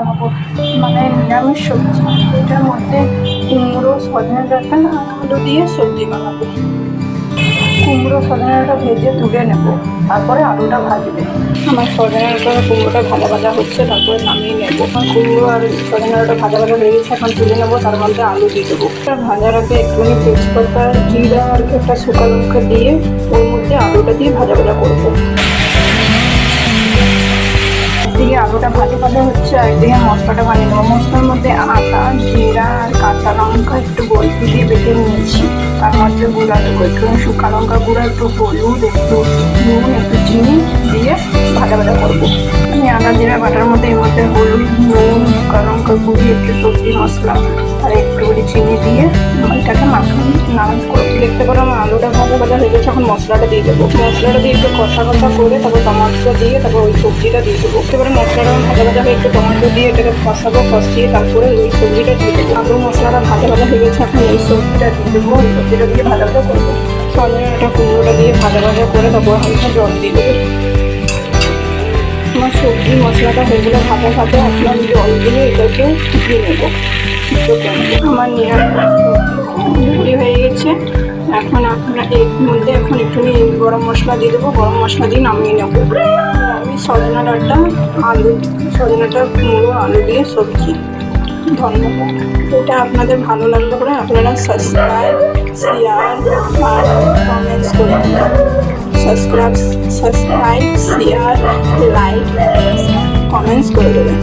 বানাবো। মানে নিরামিষ সবজি। এটার মধ্যে কুমড়ো, সজনে ডাঁটা আলু দিয়ে সবজি বানাবো। কুমড়ো, সজনে ডাঁটা ভেজে তুলে নেব। তারপরে আলুটা ভাজবে। আমার সজনে ডাঁটা আর কুমড়োটা ভাজা ভাজা হচ্ছে, তারপরে নামিয়ে নেব। আমার কুমড়ো আর সজনে ডাঁটা ভাজা ভাজা হয়ে গেছে, এখন তুলে নেব, তার মধ্যে আলু দিয়ে দেবো। ভাজার আগে একটুখানি তেজপাতা জিরা আর একটা শুকা লঙ্কা দিয়ে ওর মধ্যে আলুটা দিয়ে ভাজা ভাজা করব। আলুটা ভাজা ভাজা হচ্ছে, আর একদিকে মশলাটা বানিয়ে নেব। মশলার মধ্যে আদা, জিরা আর কাঁচা লঙ্কা একটু গল্পি দিয়ে বেটে নিয়েছি। তার মধ্যে গুঁড়া দেবো একটু শুকা লঙ্কা গুঁড়া, একটু হলুদ, একটু নুন, একটু চিনি দিয়ে ভাজা ভাজা করব। আমি আদা, জিরা, বাটার মধ্যে এর মধ্যে হলুদ, নুন শুকা লঙ্কা গুঁড়ি, একটু সবজি মশলা, আর একটু করে চিনি দিয়ে দেখতে পারো আমার আলুটা ভাজা ভাজা হয়ে গেছে, এখন মশলাটা দিয়ে দেবো। মশলাটা দিয়ে একটু কষা কষা করে তারপর টমাটো দিয়ে তারপর ওই সবজিটা দিয়ে দেবো। এবারে মশলাটা ভাজা ভাজা হয়ে একটু টমেটো দিয়ে এটাকে কষাবো, কষিয়ে তারপরে ওই সবজিটা দিয়ে দেবো। আলু মশলাটা ভাজা ভাজা হয়ে গেছে, এখন এই সবজিটা দিয়ে দেবো, ওই সবজিটা দিয়ে ভাজা ভাজা করব। সজনেটা কুমড়োটা দিয়ে ভাজা ভাজা করে তারপর হালকা জল দিয়ে দেবো। আমার সবজি মশলাটা হয়ে গেলে ভাজা ভাজা, এখন আমি জল দিয়ে এটাকে দিয়ে নেব। আমার নিরামিষ রেডি হয়ে গেছে। এখন আপনার এর মধ্যে এখন একটুখানি গরম মশলা দিয়ে দেবো, গরম মশলা দিয়ে নামিয়ে নেব। আমি সজনা ডাঁটা আলু সজনাটা কুমড়ো, আলু দিয়ে সবজি, ধন্যবাদ। এটা আপনাদের ভালো লাগলে পরে আপনারা সাবস্ক্রাইব শেয়ার আর কমেন্টস করে দেবেন subscribe subscribe share like comments করে দেবেন।